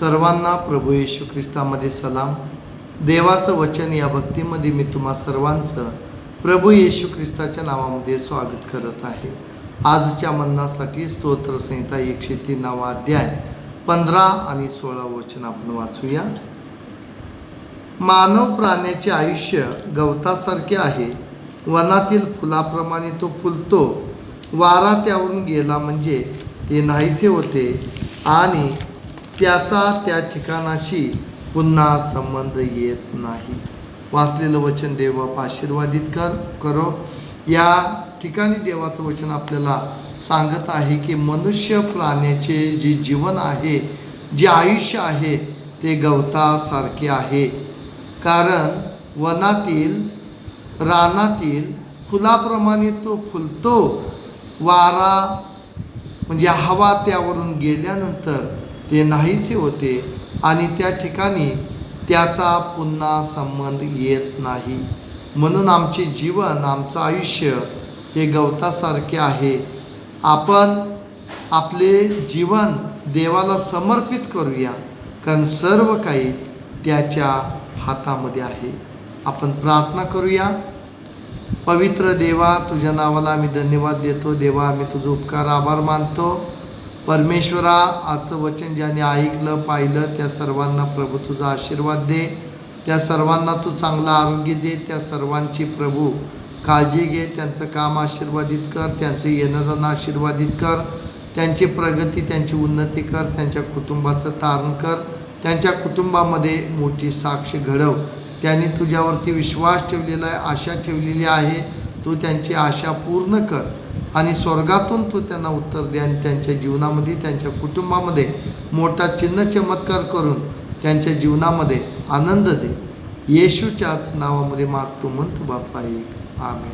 सर्वांना प्रभू येशू ख्रिस्तामध्ये सलाम. देवाचं वचन या भक्तीमध्ये मी तुम्हा सर्वांचं प्रभू येशू ख्रिस्ताच्या नावामध्ये स्वागत करत आहे. आजच्या मन्नासाठी स्तोत्रसंहिता एकशे तीनावा अध्याय पंधरा आणि सोळा वचन आपण वाचूया. मानव प्राण्याचे आयुष्य गवतासारखे आहे. वनातील फुलाप्रमाणे तो फुलतो. वारा त्यावरून गेला म्हणजे ते नाहीसे होते आणि त्याचा त्या ठिकाणाशी पुन्हा संबंध येत नाही. वाचलेलं वचन देवबाप आशीर्वादित कर करो. या ठिकाणी देवाचं वचन आपल्याला सांगत आहे की मनुष्य प्राण्याचे जे जीवन आहे जे आयुष्य आहे ते गवतासारखे आहे. कारण वनातील रानातील फुलाप्रमाणे तो फुलतो. वारा म्हणजे हवा त्यावरून गेल्यानंतर ते नाहीसे होते आणि त्या ठिकाणी त्याचा पुन्हा संबंध येत नाही. म्हणून आमचे जीवन आमचं आयुष्य हे गवतासारखे आहे. आपण आपले जीवन देवाला समर्पित करूया कारण सर्व काही त्याच्या हातामध्ये आहे. आपण प्रार्थना करूया. पवित्र देवा तुझ्या नावाला आम्ही धन्यवाद देतो. देवा आम्ही तुझं उपकार आभार मानतो. परमेश्वरा आजचं वचन ज्याने ऐकलं पाहिलं त्या सर्वांना प्रभू तुझा आशीर्वाद दे. त्या सर्वांना तू चांगलं आरोग्य दे. त्या सर्वांची प्रभू काळजी घे. त्यांचं काम आशीर्वादित कर. त्यांचं येणं आशीर्वादित कर. त्यांची प्रगती त्यांची उन्नती कर. त्यांच्या कुटुंबाचं तारण कर. त्यांच्या कुटुंबामध्ये मोठी साक्ष घडव. त्यांनी तुझ्यावरती विश्वास ठेवलेला आहे आशा ठेवलेली आहे. तू त्यांची आशा पूर्ण कर. आणि स्वर्गातून तू त्यांना उत्तर दे आणि त्यांच्या जीवनामध्ये त्यांच्या कुटुंबामध्ये मोठा चिन्ह चमत्कार करून त्यांच्या जीवनामध्ये आनंद दे. येशूच्याच नावामध्ये मागतो म्हणतो बाप्पा एक. आमेन.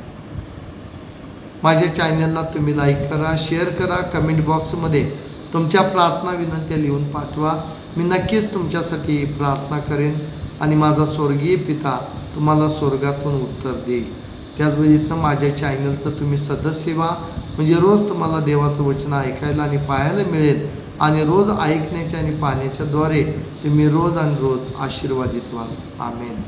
माझ्या चॅनलला तुम्ही लाईक करा शेअर करा कमेंट बॉक्समध्ये तुमच्या प्रार्थना विनंत्या लिहून पाठवा. मी नक्कीच तुमच्यासाठी प्रार्थना करेन आणि माझा स्वर्गीय पिता तुम्हाला स्वर्गातून उत्तर देईल. त्याच इथनं माझ्या चॅनलचं तुम्ही सदस्य व्हा. म्हणजे रोज तुम्हाला देवाचं वचन ऐकायला आणि पाहायला मिळेल. आणि रोज ऐकण्याच्या आणि पाहण्याच्याद्वारे तुम्ही रोज आणि रोज आशीर्वादित व्हाल. आमेन.